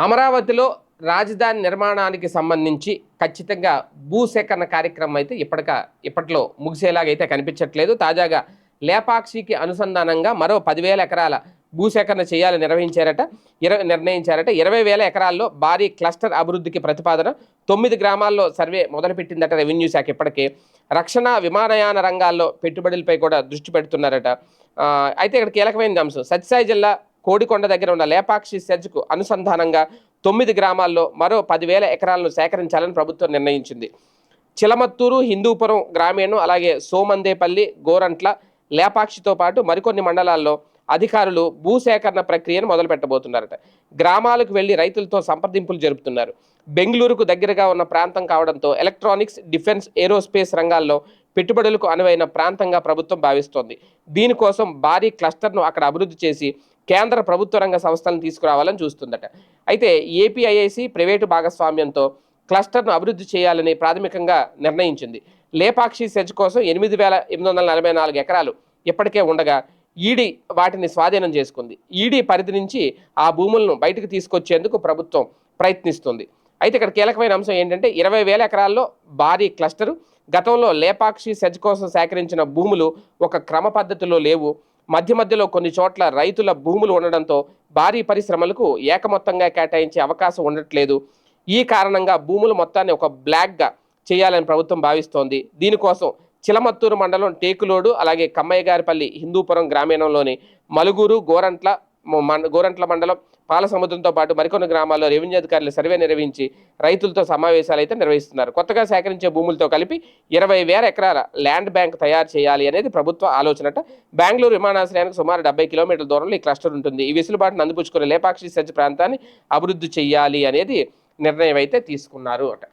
అమరావతిలో రాజధాని నిర్మాణానికి సంబంధించి ఖచ్చితంగా భూసేకరణ కార్యక్రమం అయితే ఇప్పటిక ఇప్పట్లో ముగిసేలాగైతే కనిపించట్లేదు. తాజాగా లేపాక్షికి అనుసంధానంగా మరో పదివేల ఎకరాల భూసేకరణ చేయాలని నిర్వహించారట. ఇరవై నిర్ణయించారట. ఇరవై వేల ఎకరాల్లో భారీ క్లస్టర్ అభివృద్ధికి ప్రతిపాదన. తొమ్మిది గ్రామాల్లో సర్వే మొదలుపెట్టిందట రెవెన్యూ శాఖ ఇప్పటికే. రక్షణ విమానయాన రంగాల్లో పెట్టుబడులపై కూడా దృష్టి పెడుతున్నారట. అయితే ఇక్కడ కీలకమైన అంశం. సత్యసాయి జిల్లా కోడికొండ దగ్గర ఉన్న లేపాక్షి సెజ్కు అనుసంధానంగా తొమ్మిది గ్రామాల్లో మరో పదివేల ఎకరాలను సేకరించాలని ప్రభుత్వం నిర్ణయించింది. చిలమత్తూరు హిందూపురం గ్రామీణం అలాగే సోమందేపల్లి గోరంట్ల లేపాక్షితో పాటు మరికొన్ని మండలాల్లో అధికారులు భూసేకరణ ప్రక్రియను మొదలు పెట్టబోతున్నారట గ్రామాలకు వెళ్ళి రైతులతో సంప్రదింపులు జరుపుతున్నారు. బెంగళూరుకు దగ్గరగా ఉన్న ప్రాంతం కావడంతో ఎలక్ట్రానిక్స్ డిఫెన్స్ ఏరోస్పేస్ రంగాల్లో పెట్టుబడులకు అనువైన ప్రాంతంగా ప్రభుత్వం భావిస్తోంది. దీనికోసం భారీ క్లస్టర్ను అక్కడ అభివృద్ధి చేసి కేంద్ర ప్రభుత్వ రంగ సంస్థలను తీసుకురావాలని చూస్తుందట. అయితే ఏపీఐఐసి ప్రైవేటు భాగస్వామ్యంతో క్లస్టర్ను అభివృద్ధి చేయాలని ప్రాథమికంగా నిర్ణయించింది. లేపాక్షి సెజ్ కోసం ఎనిమిది వేల ఎనిమిది వందల నలభై నాలుగు ఎకరాలు ఇప్పటికే ఉండగా ఈడీ వాటిని స్వాధీనం చేసుకుంది. ఈడీ పరిధి నుంచి ఆ భూములను బయటకు తీసుకొచ్చేందుకు ప్రభుత్వం ప్రయత్నిస్తుంది. అయితే ఇక్కడ కీలకమైన అంశం ఏంటంటే ఇరవై వేల ఎకరాల్లో భారీ క్లస్టరు గతంలో లేపాక్షి సెజ్ కోసం సేకరించిన భూములు ఒక క్రమ పద్ధతిలో లేవు. మధ్య మధ్యలో కొన్ని చోట్ల రైతుల భూములు ఉండడంతో భారీ పరిశ్రమలకు ఏకమొత్తంగా కేటాయించే అవకాశం ఉండట్లేదు. ఈ కారణంగా భూములు మొత్తాన్ని ఒక బ్లాక్గా చేయాలని ప్రభుత్వం భావిస్తోంది. దీనికోసం చిలమత్తూరు మండలం టేకులోడు అలాగే కమ్మయ్యగారిపల్లి హిందూపురం గ్రామీణంలోని మలుగురు గోరంట్ల గోరంట్ల మండలం పాలసముద్రంతో పాటు మరికొన్ని గ్రామాల్లో రెవెన్యూ అధికారులు సర్వే నిర్వహించి రైతులతో సమావేశాలు అయితే నిర్వహిస్తున్నారు. కొత్తగా సేకరించే భూములతో కలిపి ఇరవై వేల ఎకరాల ల్యాండ్ బ్యాంక్ తయారు చేయాలి అనేది ప్రభుత్వ ఆలోచనట బెంగళూరు విమానాశ్రయానికి సుమారు డెబ్బై కిలోమీటర్ల దూరంలో ఈ క్లస్టర్ ఉంటుంది. ఈ వెసులుబాటును అందిపుచ్చుకునే లేపాక్షి సజ్జ ప్రాంతాన్ని అభివృద్ధి చేయాలి అనేది నిర్ణయం అయితే తీసుకున్నారు అట.